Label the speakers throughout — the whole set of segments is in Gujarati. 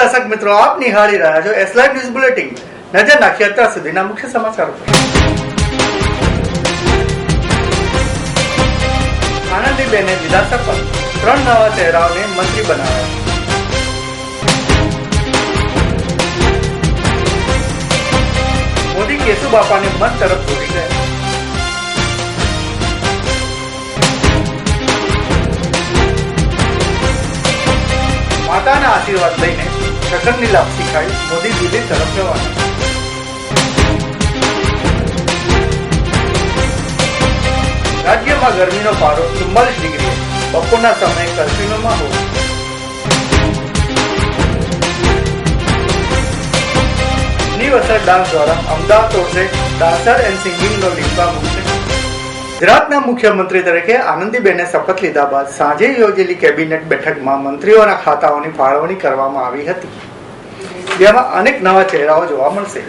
Speaker 1: દર્શક મિત્રો આપ નિહાળી રહ્યા છો એસ લાઈવ ન્યૂઝ બુલેટિન નજર નાખીએ અત્યાર સુધીના મુખ્ય સમાચારો આનંદીબેને શપથ. ત્રણ નવા ચહેરાઓને મંત્રી બનાવ્યા. મોદી કેશુબાપાને મન તરફ દોરી ગયા માતાના આશીર્વાદ લઈને શકનની લાપસી ખાઈ મોદી દિલ્હી તરફ રવાના રાજ્યમાં ગરમીનો પારો ચુમ્માલીસ ડિગ્રી બપોરના સમયે કરફ્યુનો માહોલ. નિવસર ડાન્સ દ્વારા અમદાવાદ તોડશે ડાન્સર એન્ડ સિંગિંગનો લીંબા મૂકશે ગુજરાતના મુખ્યમંત્રી તરીકે આનંદીબેને શપથ લીધા બાદ સાંજે યોજેલી કેબિનેટ બેઠકમાં મંત્રીઓના ખાતાઓની ફાળવણી કરવામાં આવી હતી. જેમાં અનેક નવા ચહેરાઓ જોવા મળશે.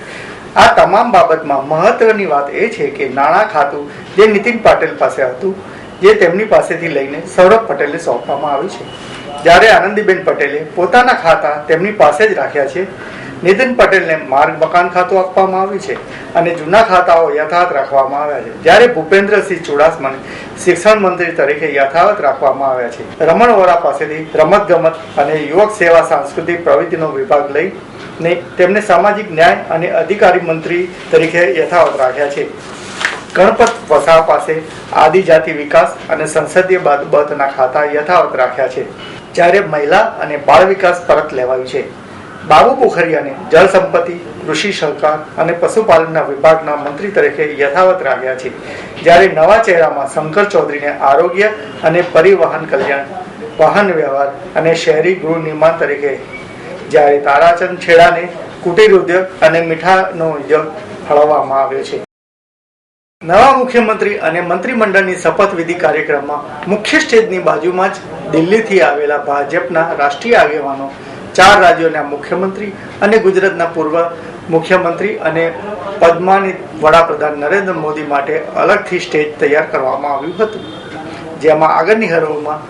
Speaker 1: આ તમામ બાબતમાં મહત્વની વાત એ છે કે નાણાં ખાતું જે નીતિન પાટેલ પાસે હતું, જે તેમની પાસેથી લઈને સૌરભ પટેલને સોંપવામાં આવ્યું છે. જ્યારે આનંદીબેન પટેલે પોતાના ખાતા તેમની પાસે જ રાખ્યા છે નીતિન પટેલને માર્ગ મકાન ખાતું આપવામાં આવ્યું છે અને જૂના ખાતાઓ યથાવત રાખવામાં આવ્યા છે. જ્યારે ભૂપેન્દ્રસિંહ ચુડાસમાને શિક્ષણ મંત્રી તરીકે યથાવત રાખવામાં આવ્યા છે. રમણ વોરા પાસેથી રમત ગમત અને યુવક સેવા સાંસ્કૃતિક પ્રવૃત્તિનો વિભાગ લઈ ને તેમને સામાજિક ન્યાય અને અધિકારી મંત્રી તરીકે યથાવત રાખ્યા છે. ગણપત વસાવા પાસે આદિજાતિ વિકાસ અને સંસદીય બાબતના ખાતા યથાવત રાખ્યા છે. જ્યારે મહિલા અને બાળ વિકાસ પરત લેવાયું છે. બાબુ પોખરિયાને જળ સંપત્તિ, કૃષિ સહકાર અને પશુપાલનના વિભાગના મંત્રી તરીકે યથાવત રાખ્યા છે. જ્યારે નવા ચહેરામાં શંકર ચૌધરીને આરોગ્ય અને પરિવહન કલ્યાણ, વાહન વ્યવહાર અને શહેરી ગૃહ નિર્માણ તરીકે, જ્યારે તારાચંદ છેડાને કુટીર ઉદ્યોગ અને મીઠાનો ઉદ્યોગ ફાળવવામાં આવ્યો છે. નવા મુખ્યમંત્રી અને મંત્રીમંડળની શપથવિધિ કાર્યક્રમમાં મુખ્ય સ્ટેજની બાજુમાં જ દિલ્હીથી આવેલા ભાજપના રાષ્ટ્રીય આગેવાનો ચાર રાજ્યોના મુખ્યમંત્રી અને ગુજરાતના પૂર્વ મુખ્યમંત્રી અને પદ્માની વડાપ્રધાન નરેન્દ્ર મોદી માટે અલગથી સ્ટેજ તૈયાર કરવામાં આવ્યું હતું. જેમાં આગળની હરોળમાં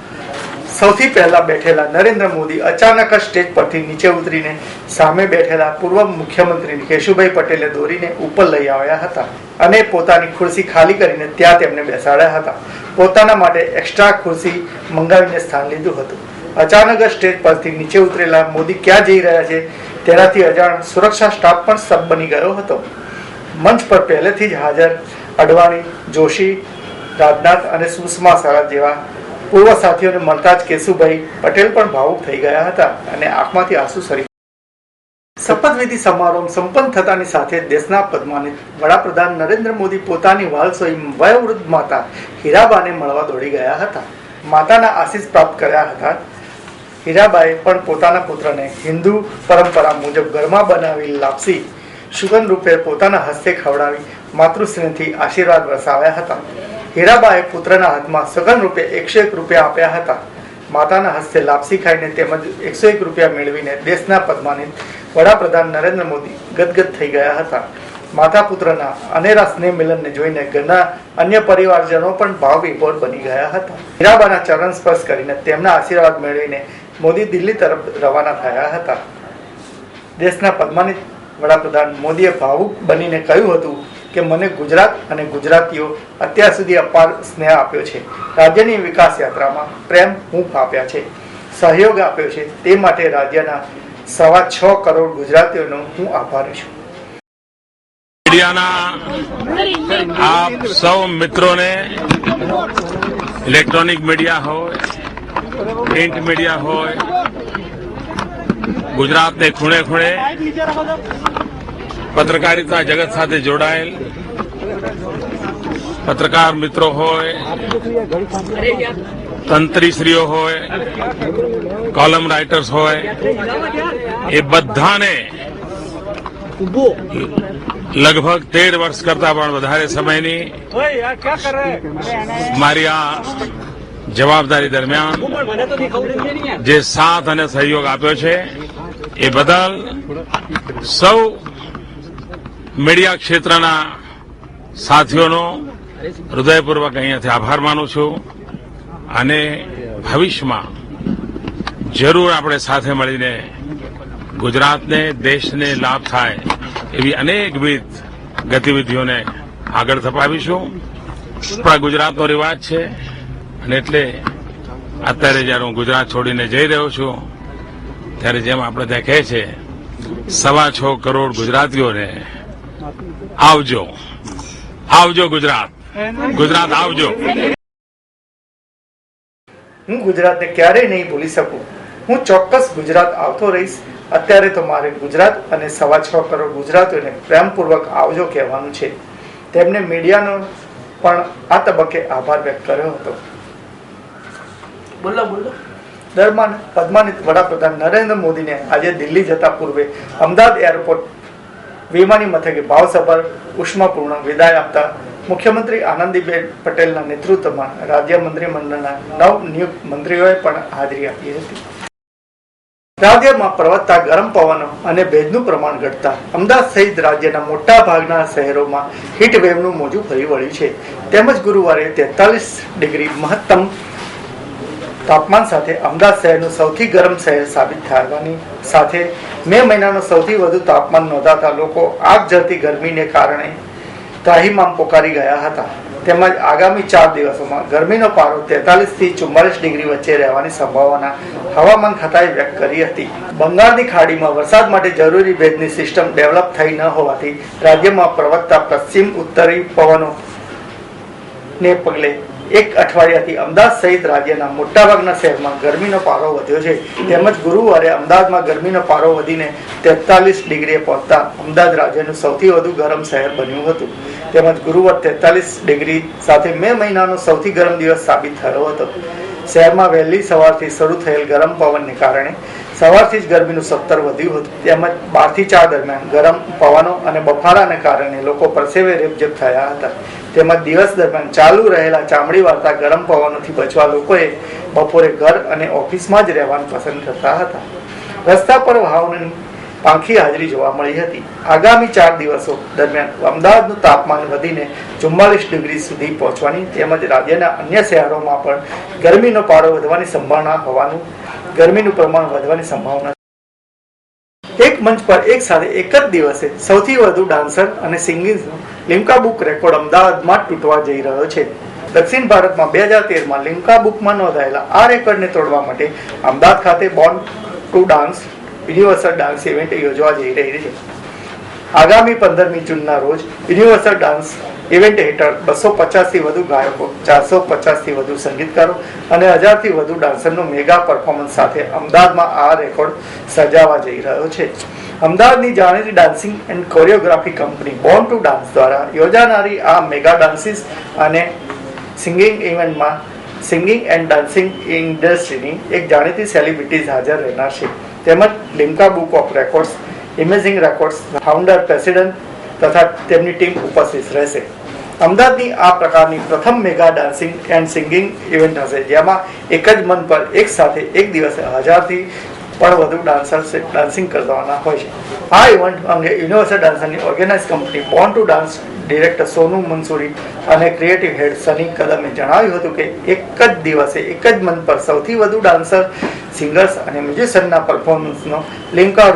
Speaker 1: સૌથી પહેલા બેઠેલા નરેન્દ્ર મોદી અચાનક જ સ્ટેજ પરથી નીચે ઉતરીને સામે બેઠેલા પૂર્વ મુખ્યમંત્રી કેશુભાઈ પટેલે દોરીને ઉપર લઈ આવ્યા હતા અને પોતાની ખુરશી ખાલી કરીને ત્યાં તેમને બેસાડ્યા હતા. પોતાના માટે એક્સ્ટ્રા ખુરશી મંગાવીને સ્થાન લીધું હતું. અચાનક સ્ટેજ પરથી નીચે ઉતરેલા મોદી ક્યાં જઈ રહ્યા છે તેનાથી અજાણ સુરક્ષા સ્ટાફ પણ સબ બની ગયો હતો. મંચ પર પહેલેથી જ હાજર અડવાણી, જોશી, રાજનાથ અને સુષ્મા સ્વરાજ જેવા પૂર્વ સાથીઓને મળતા જ કેશુભાઈ પટેલ પણ ભાવુક થઈ ગયા હતા અને આંખમાંથી આંસુ સરી શપથવિધિ સમારોહ સંપન્ન થતાની સાથે દેશના પદમાનિત વડાપ્રધાન નરેન્દ્ર મોદી પોતાની વાલસોઈ વયોવૃદ્ધ માતા હીરાબાને મળવા દોડી ગયા હતા. માતાના આશીષ પ્રાપ્ત કર્યા હતા હીરાબાએ પણ પોતાના પુત્રને હિન્દુ પરંપરા મુજબ ઘરમાં બનાવેલી લાપસી સુગંધ રૂપે પોતાના હસ્તે ખવડાવી માતૃશ્રીથી આશીર્વાદ વરસાવ્યા હતા. હીરાબાએ પુત્રના હાથમાં સઘન રૂપે એકસો એક રૂપિયા આપ્યા હતા. માતાના હસ્તે લાપસી ખાઈને તેમજ એકસો એક રૂપિયા મેળવીને દેશના પદ્માનિત વડાપ્રધાન નરેન્દ્ર મોદી ગદગદ થઈ ગયા હતા. માતા પુત્રના અનેરા સ્નેહ મિલનને જોઈને ઘરના અન્ય પરિવારજનો પણ ભાવ વિભોર બની ગયા હતા. હીરાબાના ચરણ સ્પર્શ કરીને તેમના આશીર્વાદ મેળવીને મોદી દિલ્હી તરફ રવાના થયા હતા. દેશના પદ્માનિત વડાપ્રધાન મોદીએ ભાવુક બનીને કહ્યું હતું કે, મને ગુજરાત અને ગુજરાતીઓ અત્યાર સુધી અપાર સ્નેહ આપ્યો છે. રાજ્યની વિકાસ યાત્રામાં પ્રેમ હૂંફ આપ્યા છે. સહયોગ આપ્યો છે. તે માટે રાજ્યના સવા છ કરોડ ગુજરાતીઓનો હું આભારી છું.
Speaker 2: મીડિયાના આપ સૌ મિત્રોને, ઇલેક્ટ્રોનિક મીડિયા હોય પ્રિન્ટ મીડિયા હોય ગુજરાતને ખૂણે ખૂણે પત્રકારિતા જગત સાથે જોડાયેલ પત્રકાર મિત્રો હોય તંત્રીશ્રીઓ હોય કોલમ રાઇટર્સ હોય એ બધાને લગભગ તેર વર્ષ કરતા પણ વધારે સમયની મારી આ જવાબદારી દરમિયાન જે સાથ અને સહયોગ આપ્યો છે, એ બદલ સૌ મીડિયા ક્ષેત્રના સાથીઓનો હૃદયપૂર્વક અહીંયાથી આભાર માનું છું અને ભવિષ્યમાં જરૂર આપણે સાથે મળીને ગુજરાતને, દેશને લાભ થાય એવી અનેકવિધ ગતિવિધિઓને આગળ ધપાવીશું. આપણા ગુજરાતનો રિવાજ છે અને એટલે અત્યારે જ્યારે હું ગુજરાત છોડીને જઈ રહ્યો છું, ત્યારે જેમ આપણે ત્યાં છે, સવા છ કરોડ ગુજરાતીઓને આવજો. આવજો ગુજરાત. ગુજરાત આવજો.
Speaker 1: હું ગુજરાતને ક્યારેય નહીં ભૂલી શકું. હું ચોક્કસ ગુજરાત આવતો રહીશ. અત્યારે તો મારે ગુજરાત અને સવા છ કરોડ ગુજરાતીઓને પ્રેમપૂર્વક આવજો કહેવાનું છે. તેમને મીડિયાનો પણ આ તબક્કે આભાર વ્યક્ત કર્યો હતો.
Speaker 3: બોલો બોલો.
Speaker 1: દરમિયાન પદ્માનિત વડાપ્રધાન નરેન્દ્ર મોદીને આજે દિલ્હી જતા પૂર્વે અમદાવાદ એરપોર્ટ વિમાની મથકે ભાવસભર ઉષ્માપૂર્ણ વિદાય આપતા મુખ્યમંત્રી આનંદીબેન પટેલના નેતૃત્વમાં રાજ્ય મંત્રીમંડળના નવ નિયુક્ત મંત્રીઓએ પણ હાજરી આપી હતી. રાજ્યમાં પ્રવર્તતા ગરમ પવનો અને ભેજનું પ્રમાણ ઘટતા અમદાવાદ સહિત રાજ્યના મોટા ભાગના શહેરોમાં હીટ વેવનું મોજું ફરી વળ્યું છે. તેમજ ગુરુવારે તેતાલીસ ડિગ્રી મહત્તમ તાપમાન સાથે અમદાવાદ શહેરનું સૌથી ગરમ શહેર સાબિત થવાની સાથે મે મહિનાનો સૌથી વધુ તાપમાન નોંધાતા લોકો આગ જતી ગરમીને કારણે ત્રાહીમામ પોકારી ગયા હતા. તેમજ આગામી ચાર દિવસોમાં ગરમીનો પારો તેતાલીસથી ચુમ્માલીસ ડિગ્રી વચ્ચે રહેવાની સંભાવના હવામાન ખાતાએ વ્યક્ત કરી હતી. બંગાળની ખાડીમાં વરસાદ માટે જરૂરી ભેજની સિસ્ટમ ડેવલપ થઈ ન હોવાથી રાજ્યમાં પ્રવર્તતા પશ્ચિમ ઉત્તરી પવનો ને પગલે એક અઠવાડિયાથી અમદાવાદ સહિત રાજ્યના મોટાભાગના શહેરમાં ગરમીનો પારો વધ્યો છે. તેમજ ગુરુવારે અમદાવાદમાં ગરમીનો પારો વધીને તેતાલીસ ડિગ્રીએ પહોંચતા અમદાવાદ રાજ્યનું સૌથી વધુ ગરમ શહેર બન્યું હતું. તેમજ ગુરુવાર તેતાલીસ ડિગ્રી સાથે મે મહિનાનો સૌથી ગરમ દિવસ સાબિત થયો હતો. શહેરમાં વહેલી સવારથી શરૂ થયેલ ગરમ પવનને કારણે સવારથી જ ગરમીનું સત્તર વધ્યું હતું. તેમજ બારથી ચાર દરમિયાન ગરમ પવનો અને બફારાને કારણે લોકો પરસેવે રેપઝેપ થયા હતા. તેમજ દિવસ દરમિયાન ચાલુ રહેલા ચામડી વાળતા ગરમ પવનોથી બચવા લોકોએ બપોરે ઘર અને ઓફિસમાં જ રહેવાનું પસંદ કરતા હતા. રસ્તા પર વાહનોની પાંખી હાજરી જોવા મળી હતી. આગામી ચાર દિવસો દરમિયાન અમદાવાદનું તાપમાન વધીને ચુમ્માલીસ ડિગ્રી સુધી પહોંચવાની તેમજ રાજ્યના અન્ય શહેરોમાં પણ ગરમીનો પારો વધવાની સંભાવના હોવાનું ગરમીનું પ્રમાણ વધવાની સંભાવના એક મંચ પર એક સાથે એક જ દિવસે સૌથી વધુ ડાન્સર અને સિંગિંગનો લિમ્કા બુક રેકોર્ડ અમદાવાદમાં તૂટવા જઈ રહ્યો છે. દક્ષિણ ભારતમાં બે હજાર તેરમાં લિમ્કા બુકમાં નોંધાયેલા આ રેકોર્ડને તોડવા માટે અમદાવાદ ખાતે Born to Dance Universal Dance event યોજવા જઈ રહી છે. આગામી પંદરમી જૂનના રોજ યુનિવર્સલ ડાન્સ ઇવેન્ટ હેઠળ બસો પચાસથી વધુ ગાયકો, ચારસો પચાસથી વધુ સંગીતકારો અને હજારથી વધુ ડાન્સરનો મેગા પરફોર્મન્સ સાથે અમદાવાદમાં આ રેકોર્ડ સર્જાવા જઈ રહ્યો છે. અમદાવાદની જાણીતી dancing and choreography company born to dance દ્વારા યોજાનારી આ મેગા ડાન્સીસ અને સિંગિંગ ઇવેન્ટમાં સિંગિંગ એન્ડ ડાન્સિંગ ઇન્ડસ્ટ્રીની એક જાણીતી સેલિબ્રિટીઝ હાજર રહેનાર છે. તેમજ Limca Book of Records amazing records, founder president તથા તેમની ટીમ ઉપસ્થિત રહેશે. અમદાવાદની આ પ્રકારની પ્રથમ mega dancing and singing event હશે, જેમાં એક જ મન પર એક સાથે એક દિવસે હજારથી પણ વધુ ડાન્સર્સ ડાન્સિંગ કરવાના હોય છે. આ ઇવેન્ટ અંગે universal ડાન્સરની organise company Born to Dance director Sonu Mansuri અને ક્રિએટિવ હેડ સની કદમે જણાવ્યું હતું કે એક જ દિવસે એક જ મંચ પર સૌથી વધુ ડાન્સર, સિંગર્સ અને મ્યુઝિશિયનના પરફોર્મન્સનો લિંકા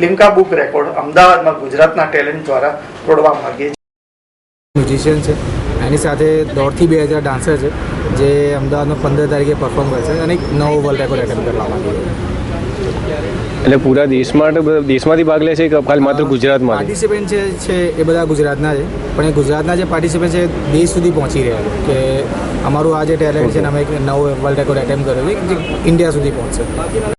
Speaker 1: લિંકા બુક રેકોર્ડ અમદાવાદમાં ગુજરાતના ટેલેન્ટ દ્વારા તોડવા માંગીએ
Speaker 4: મ્યુઝિશિયન છે. એની સાથે દોઢથી બે હજાર ડાન્સર છે જે અમદાવાદમાં પંદર તારીખે પરફોર્મ કરશે અને એક નવો વર્લ્ડ રેકોર્ડ એટેમ્પ કરવા માંગે
Speaker 5: એટલે પૂરા દેશમાં દેશમાંથી ભાગ લે છે કે ખાલી માત્ર ગુજરાતમાં
Speaker 4: પાર્ટિસિપન્ટ છે છે એ બધા ગુજરાતના છે પણ એ ગુજરાતના જે પાર્ટિસિપન્ટ છે દેશ સુધી પહોંચી રહ્યા છે કે અમારું આ જે ટેલેન્ટ છે અમે એક નવો વર્લ્ડ રેકોર્ડ એટેમ્પ કર્યો છે જે ઇન્ડિયા સુધી પહોંચશે.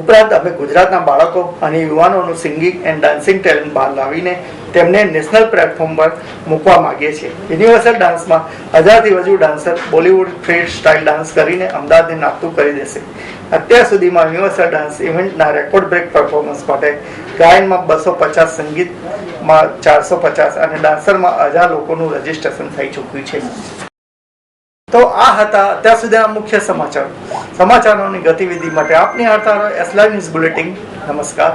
Speaker 1: ઉપરાંત અમે ગુજરાતના બાળકો અને યુવાનોનું સિંગિંગ એન્ડ ડાન્સિંગ ટેલેન્ટ બહાર લાવીને તેમને નેશનલ પ્લેટફોર્મ પર મૂકવા માગીએ છીએ. યુનિવર્સલ ડાન્સમાં હજારથી વધુ dancer Bollywood free style dance કરીને અમદાવાદને નાખતું કરી દેશે. અત્યાર સુધીમાં યુનિવર્સલ ડાન્સ ઇવેન્ટના રેકોર્ડ બ્રેક પરફોર્મન્સ માટે ગાયનમાં બસો પચાસ સંગીતમાં ચારસો પચાસ અને ડાન્સરમાં હજાર લોકોનું રજીસ્ટ્રેશન થઈ ચૂક્યું છે. તો આ હતા અત્યાર સુધીના મુખ્ય સમાચાર. સમાચારોની ગતિવિધિ માટે આપની હારતા એસલાઇવ ન્યૂઝ બુલેટિન નમસ્કાર.